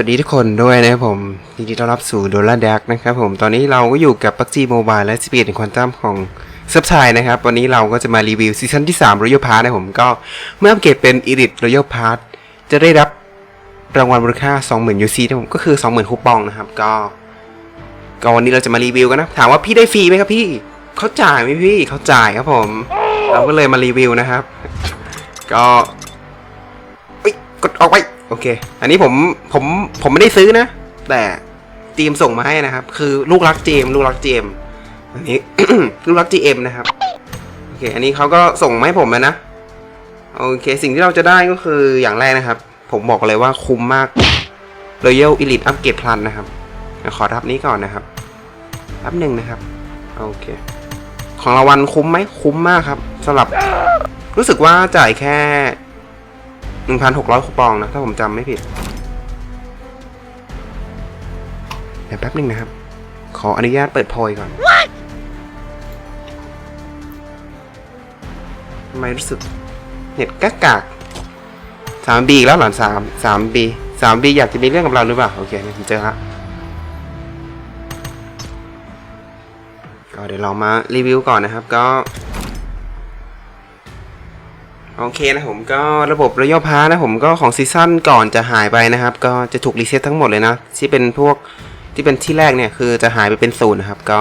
วัสดีทุกคนด้วยนะครับผมยินดีต้อนรับสู่โดล่าดักนะครับผม ตอนนี้เราก็อยู่กับ PUBG Mobile และ Speed ในควอนตัมของเซิร์ฟไทยนะครับ วันนี้เราก็จะมารีวิวซีซั่นที่3 Royal Pass นะผมก็เมื่ออัปเกรดเป็น Elite Royal Pass จะได้รับรางวัลมูลค่า 20,000 UC นะผมก็คือ 20,000 คูปองนะครับ ก็ ก็วันนี้เราจะมารีวิวกันนะ ถามว่าพี่ได้ฟรีไหมครับพี่เขาจ่ายไหมพี่เขาจ่ายครับผม เราก็เลยมารีวิวนะครับ ก็กดออกไป โอเค อันนี้ผมผมผมไม่ได้ซื้อนะ แต่ทีมส่งมาให้นะครับ คือลูกรักเจมลูกรักเจมอันนี้ ลูกรัก GM นะครับ โอเค อันนี้เขาก็ส่งมาให้ผมแล้วนะ โอเค สิ่งที่เราจะได้ก็คืออย่างแรกนะครับ ผมบอกเลยว่าคุ้มมาก Royal Elite Upgrade Plan นะครับ ขอรับนี้ก่อนนะครับแป๊บหนึ่งนะครับ โอเค ของรางวัลคุ้มไหมคุ้มมากครับสำหรับ รู้สึกว่าจ่ายแค่ 1,600คูปองนะ ถ้าผมจำไม่ผิดเดี๋ยวแป๊บหนึ่งนะครับ ขออนุญาตเปิดโพยก่อนทำไมรู้สึกเน็ตกากากสามบีแล้วเหรอสามสามบีสามบีอยากจะมีเรื่องกับเราหรือเปล่า โอเคผมเจอละก็เดี๋ยวเรามารีวิวก่อนนะครับ ก็ โอเคนะผมก็ระบบระยะพานะผมก็ของซีซั่นก่อนจะหายไปนะครับ ก็จะถูกรีเซ็ตทั้งหมดเลยนะ ที่เป็นพวกที่เป็นที่แรกเนี่ยคือจะหายไปเป็นศูนย์นะครับ ก็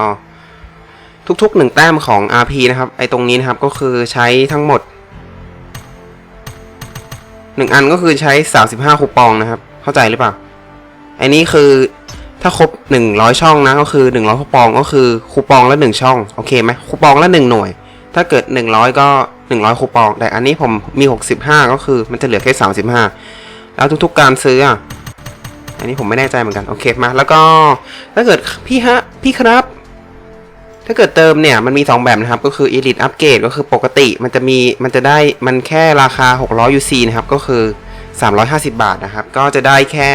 ทุกๆหนึ่งแต้มของ RP นะครับ ไอตรงนี้นะครับก็คือใช้ทั้งหมดหนึ่งอันก็คือใช้35คูปองนะครับ เข้าใจหรือเปล่าไอันนี้คือถ้าครบ100ช่องนะก็คือ100คูปองก็คือคูปองละ1ช่องโอเคไหมคูปองละ1หน่วย ถ้าเกิด100ก็ 100คูปอง แต่อันนี้ผมมี 65 ก็คือมันจะเหลือแค่ 35 แล้วทุกๆการซื้ออะอันนี้ผมไม่แน่ใจเหมือนกัน โอเคมาแล้วก็ถ้าเกิดพี่ฮะพี่ครับ ถ้าเกิดเติมเนี่ยมันมี 2 แบบนะครับ ก็คือ Elite Upgrade ก็คือปกติมันจะมีมันจะได้มันแค่ราคา 600 UC นะครับ ก็คือ 350 บาทนะครับ ก็จะได้แค่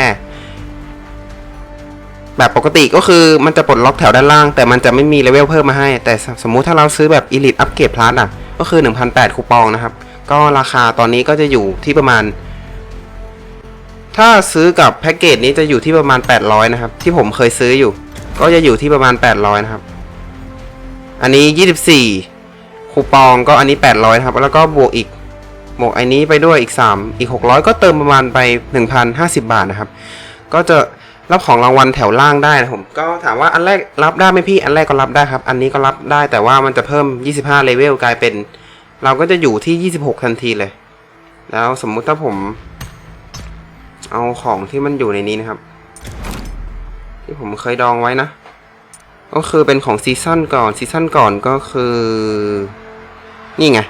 แบบปกติก็คือมันจะปลดล็อกแถวด้านล่าง แต่มันจะไม่มีเลเวลเพิ่มมาให้ แต่สมมุติถ้าเราซื้อแบบ Elite Upgrade Plus อะ ก็คือ 1,800 คูปองนะครับ ก็ราคาตอนนี้ก็จะอยู่ที่ประมาณ ถ้าซื้อกับแพ็กเกจนี้จะอยู่ที่ประมาณ 800 นะครับ ที่ผมเคยซื้ออยู่ ก็จะอยู่ที่ประมาณ 800 นะครับ อันนี้ 24 คูปองก็อันนี้ 800ครับ แล้วก็บวกอีกบวกอันนี้ไปด้วยอีก 3 อีก 600 ก็เติมประมาณไป 1,050 บาทนะครับ ก็จะ รับของรางวัลแถวล่างได้นะผมก็ถามว่าอันแรกรับได้ไหมพี่อันแรกก็รับได้ครับ อันนี้ก็รับได้แต่ว่ามันจะเพิ่ม 25เลเวลกลายเป็น เราก็จะอยู่ที่ 26 ทันทีเลย แล้วสมมุติถ้าผม เอาของที่มันอยู่ในนี้นะครับ ที่ผมเคยดองไว้นะ ก็คือเป็นของซีซั่นก่อนซีซั่นก่อนก็คือ นี่ไง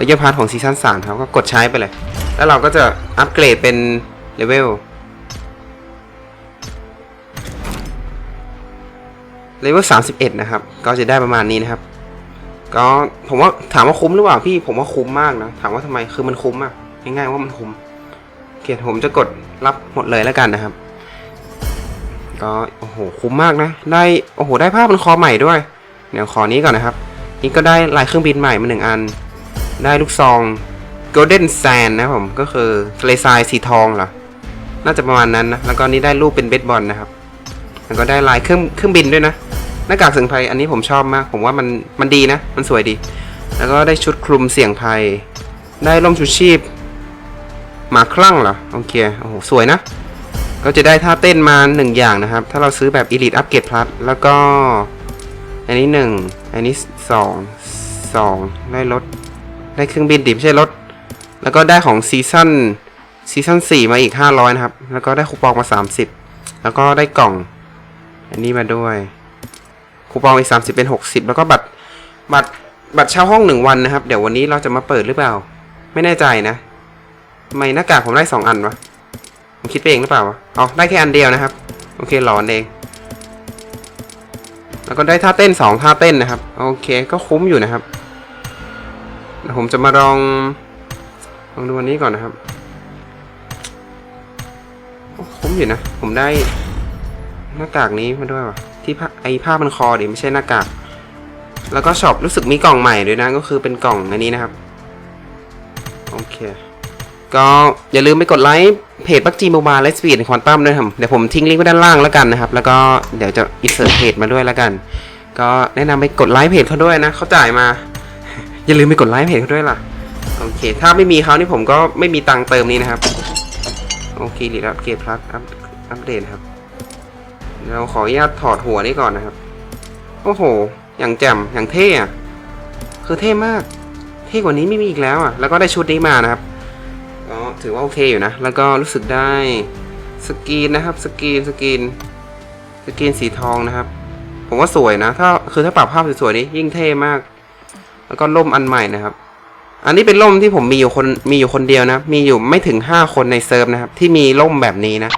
ระยะพาร์ทของซีซั่น3ครับก็กดใช้ไปเลย แล้วเราก็จะอัปเกรดเป็นเลเวล เลเวล31 นะครับ ก็จะได้ประมาณนี้นะครับ ก็ผมว่าถามว่าคุ้มหรือเปล่าพี่ผมว่าคุ้มมากนะ ถามว่าทำไมคือมันคุ้มอะง่ายๆว่ามันคุ้มโอเคผมจะกดรับหมดเลยแล้วกันนะครับ ก็โอ้โหคุ้มมากนะ ได้โอ้โหได้ภาพมันคอใหม่ด้วย เดี๋ยวขอนี้ก่อนนะครับ นี่ก็ได้ลายเครื่องบินใหม่มาหนึ่งอัน ได้ลูกซอง Golden Sand นะผมก็คือทะเลทรายสีทองเหรอน่าจะประมาณนั้นนะแล้วก็นี่ได้รูปเป็นเบสบอลนะครับ แล้วก็ได้ลายเครื่องเครื่องบินด้วยนะ หน้ากากเสียงภัยอันนี้ผมชอบมาก ผมว่ามันมันดีนะ มันสวยดี แล้วก็ได้ชุดคลุมเสียงภัย ได้ร่มชูชีพหมาคลั่งเหรอโอเคโอ้โหสวยนะ ก็จะได้ท่าเต้นมาหนึ่งอย่างนะครับ ถ้าเราซื้อแบบ Elite Upgrade Plus แล้วก็อันนี้หนึ่งอันนี้สองสองได้รถ ได้เครื่องบินดิไม่ใช่รถ แล้วก็ได้ของซีซั่นซีซั่นสี่มาอีกห้าร้อยนะครับ แล้วก็ได้คูปองมาสามสิบแล้วก็ได้กล่อง อันนี้มาด้วย คูปองอีกสามสิบเป็นหกสิบแล้วก็บัตรบัตรบัตรเช่าห้องหนึ่งวันนะครับ เดี๋ยววันนี้เราจะมาเปิดหรือเปล่า ไม่แน่ใจนะทำไมหน้ากากผมได้สองอันวะผมคิดไปเองหรือเปล่าวะอ๋อได้แค่อันเดียวนะครับ โอเคหลอนเอง แล้วก็ได้ท่าเต้นสองท่าเต้นนะครับ โอเคก็คุ้มอยู่นะครับผมจะมาลองลองดูอันนี้ก่อนนะครับคุ้มอยู่นะ ผมได้หน้ากากนี้มาด้วยวะ ที่ไอผ้ามันคอเดิไม่ใช่หน้ากากแล้วก็ช็อปรู้สึกมีกล่องใหม่ด้วยนะก็คือเป็นกล่องอันนี้นะครับโอเคก็อย่าลืมไปกดไลค์เพจบักจีโมบายและสปีดควอนตัมด้วยครับเดี๋ยวผมทิ้งลิงก์ไว้ด้านล่างแล้วกันนะครับ แล้วก็เดี๋ยวจะอินเสิร์ตเพจมาด้วยแล้วกัน ก็แนะนำไปกดไลค์เพจเขาด้วยนะเขาจ่ายมา อย่าลืมไปกดไลค์เพจเขาด้วยล่ะโอเค ถ้าไม่มีเขานี่ผมก็ไม่มีตังค์เติมนี้นะครับ โอเครีดับเกตพลัสอัพอัปเดตครับ เราขออนุญาตถอดหัวนี่ก่อนนะครับ โอ้โห อย่างแจ่มอย่างเท่อะคือเท่มาก เท่กว่านี้ไม่มีอีกแล้วอะ แล้วก็ได้ชุดนี้มานะครับ ก็ถือว่าโอเคอยู่นะ แล้วก็รู้สึกได้สกรีนนะครับ สกรีน สกรีน สกรีนสีทองนะครับ ผมว่าสวยนะ ถ้า คือถ้าปรับภาพสวยๆนี้ยิ่งเท่มาก แล้วก็ล่มอันใหม่นะครับ อันนี้เป็นล่มที่ผมมีอยู่คน มีอยู่คนเดียวนะ มีอยู่ไม่ถึงห้าคนในเซิร์ฟนะครับ ที่มีล่มแบบนี้นะ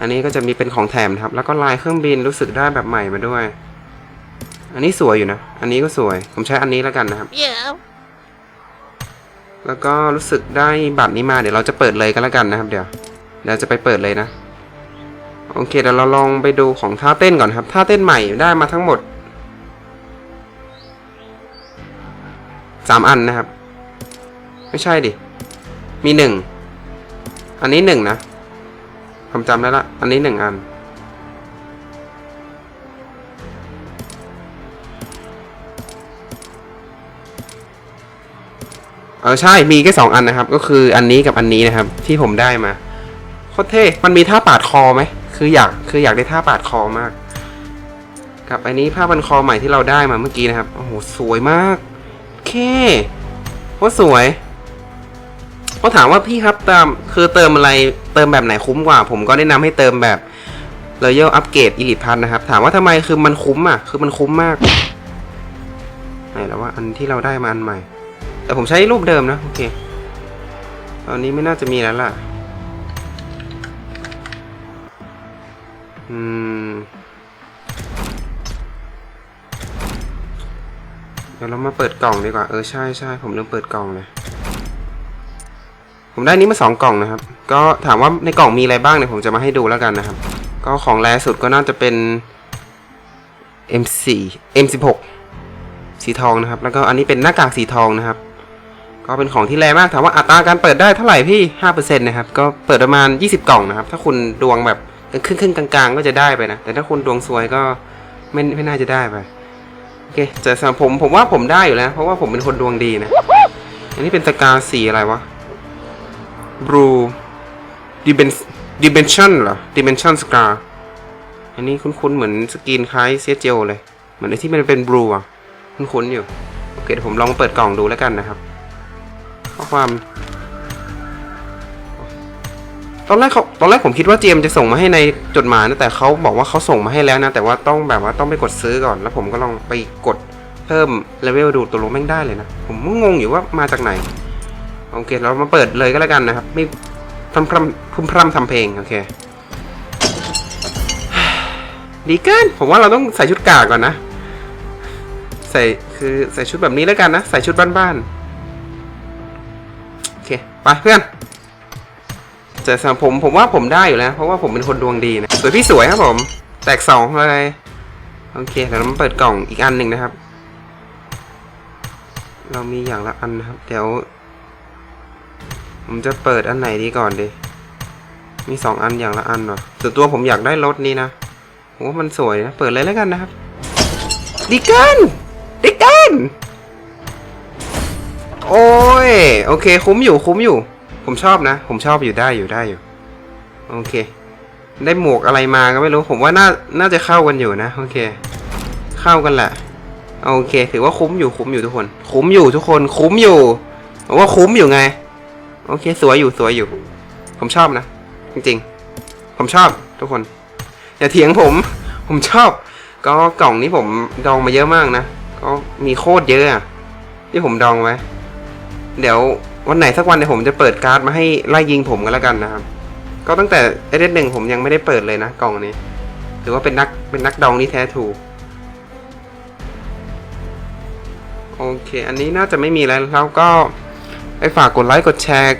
อันนี้ก็จะมีเป็นของแถมนะครับ แล้วก็ลายเครื่องบินรู้สึกได้แบบใหม่มาด้วย อันนี้สวยอยู่นะ อันนี้ก็สวย ผมใช้อันนี้แล้วกันนะครับ Yeah. แล้วก็รู้สึกได้บัตรนี้มาเดี๋ยวเราจะเปิดเลยกันแล้วกันนะครับ เดี๋ยวเดี๋ยวจะไปเปิดเลยนะ โอเคเดี๋ยวเราลองไปดูของท่าเต้นก่อนครับ ท่าเต้นใหม่ได้มาทั้งหมดสามอันนะครับ ไม่ใช่ดิ มีหนึ่ง อันนี้หนึ่งนะ ผมจำได้ละ อันนี้หนึ่งอัน เออใช่มีแค่สองอันนะครับ ก็คืออันนี้กับอันนี้นะครับ ที่ผมได้มาโคตรเท่ มันมีท่าปาดคอไหม คืออยากคืออยากได้ท่าปาดคอมาก กับอันนี้ผ้าพันคอใหม่ที่เราได้มาเมื่อกี้นะครับ โอ้โหสวยมาก เคโคตรสวย เขาถามว่าพี่ครับเติมคือเติมอะไรเติมแบบไหนคุ้มกว่า ผมก็แนะนำให้เติมแบบ Royal Upgrade Elite Pass นะครับ ถามว่าทำไมคือมันคุ้มอะ คือมันคุ้มมากไหนแล้วว่าอันที่เราได้มาอันใหม่ แต่ผมใช้รูปเดิมนะ โอเค ตอนนี้ไม่น่าจะมีแล้วล่ะ อืมเดี๋ยวเรามาเปิดกล่องดีกว่า เออใช่ใช่ผมลืมเปิดกล่องเลย ผมได้นี้มาสองกล่องนะครับ ก็ถามว่าในกล่องมีอะไรบ้างเนี่ยผมจะมาให้ดูแล้วกันนะครับ ก็ของแรสุดก็น่าจะเป็น M4 M16 สีทองนะครับ แล้วก็อันนี้เป็นหน้ากากสีทองนะครับ ก็เป็นของที่แรงมาก ถามว่าอัตราการเปิดได้เท่าไหร่พี่5%นะครับ ก็เปิดประมาณ 20 กล่องนะครับ ถ้าคุณดวงแบบครึ่งๆกลางๆ ก็จะได้ไปนะ แต่ถ้าคุณดวงซวยก็ไม่ไม่น่าจะได้ไป โอเคแต่สำหรับผมผมว่าผมได้อยู่แล้ว เพราะว่าผมเป็นคนดวงดีนะ อันนี้เป็นสกาสีอะไรวะ blue dimension dimension เหรอ dimension scar อันนี้คุ้นๆเหมือนสกินคล้ายเซียเจลเลย เหมือนไอที่มันเป็น blue อะ คุ้นๆอยู่ โอเคเดี๋ยวผมลองเปิดกล่องดูแล้วกันนะครับ ข้อความ ตอนแรกเขาตอนแรกผมคิดว่าเจมจะส่งมาให้ในจดหมายนะ แต่เขาบอกว่าเขาส่งมาให้แล้วนะ แต่ว่าต้องแบบว่าต้องไปกดซื้อก่อน แล้วผมก็ลองไปกดเพิ่มเลเวลดูตัวลงแม่งได้เลยนะ ผมงงอยู่ว่ามาจากไหน โอเค เรามาเปิดเลยก็แล้วกันนะครับ ไม่พรำพรำพุ่มพรำทำเพลง โอเค ดีเกินผมว่าเราต้องใส่ชุดกากก่อนนะ ใส่คือใส่ชุดแบบนี้แล้วกันนะ ใส่ชุดบ้านๆ โอเค ไปเพื่อนแต่สำหรับผมผมว่าผมได้อยู่แล้ว เพราะว่าผมเป็นคนดวงดีนะ สวยพี่สวยครับผม แตกสองเลยโอเคเดี๋ยวเรามาเปิดกล่องอีกอันหนึ่งนะครับ เรามีอย่างละอันนะครับ เดี๋ยว ผมจะเปิดอันไหนดีก่อนดีมีสองอันอย่างละอันเหรอส่วนตัวผมอยากได้รถนี้นะผมว่ามันสวยนะ เปิดเลยแล้วกันนะครับดีเกินดีเกินโอ้ย โอเค คุ้มอยู่คุ้มอยู่ ผมชอบนะ ผมชอบอยู่ได้อยู่ได้อยู่ โอเค ได้หมวกอะไรมาก็ไม่รู้ ผมว่าน่า น่าจะเข้ากันอยู่นะ โอเค เข้ากันแหละ โอเค ถือว่าคุ้มอยู่คุ้มอยู่ทุกคน คุ้มอยู่ทุกคน คุ้มอยู่ผมว่าคุ้มอยู่ไง โอเค สวยอยู่สวยอยู่ ผมชอบนะ จริงๆ ผมชอบทุกคน อย่าเถียงผม ผมชอบ ก็กล่องนี้ผมดองมาเยอะมากนะ ก็มีโคตรเยอะอะที่ผมดองไว้ เดี๋ยววันไหนสักวันเดี๋ยวผมจะเปิดการ์ดมาให้ไล่ยิงผมกันแล้วกันนะครับ ก็ตั้งแต่เอเดหนึ่งผมยังไม่ได้เปิดเลยนะกล่องนี้ถือว่าเป็นนักเป็นนักดองที่แท้ถูกโอเค อันนี้น่าจะไม่มีแล้วแล้วก็ ไปฝากกดไลค์กดแชร์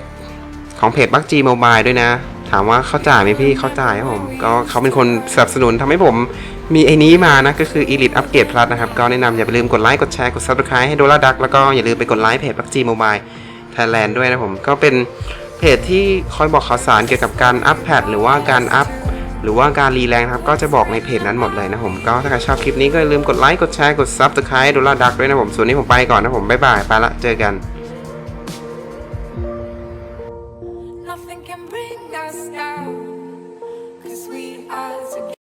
ของเพจบักจีโมบายด้วยนะ ถามว่าเขาจ่ายไหมพี่เขาจ่ายครับผม ก็เขาเป็นคนสนับสนุนทำให้ผมมีไอ้นี้มานะ ก็คือ Elite Upgrade Plus นะครับ ก็แนะนำอย่าไปลืมกดไลค์กดแชร์กด Subscribe ให้โดลาดักแล้วก็อย่าลืมไปกดไลค์เพจบักจีโมบายไทยแลนด์ด้วยนะผม ก็เป็นเพจที่คอยบอกข่าวสารเกี่ยวกับการอัพแพดหรือว่าการอัพหรือว่าการรีแรงครับ ก็จะบอกในเพจนั้นหมดเลยนะผม ก็ถ้าใครชอบคลิปนี้ก็อย่าลืมกดไลค์กดแชร์กดซับสไครต์ดูลาดักด้วยนะผม ส่วนนี้ผมไปก่อนนะผม บ๊ายบาย ไปละ เจอกัน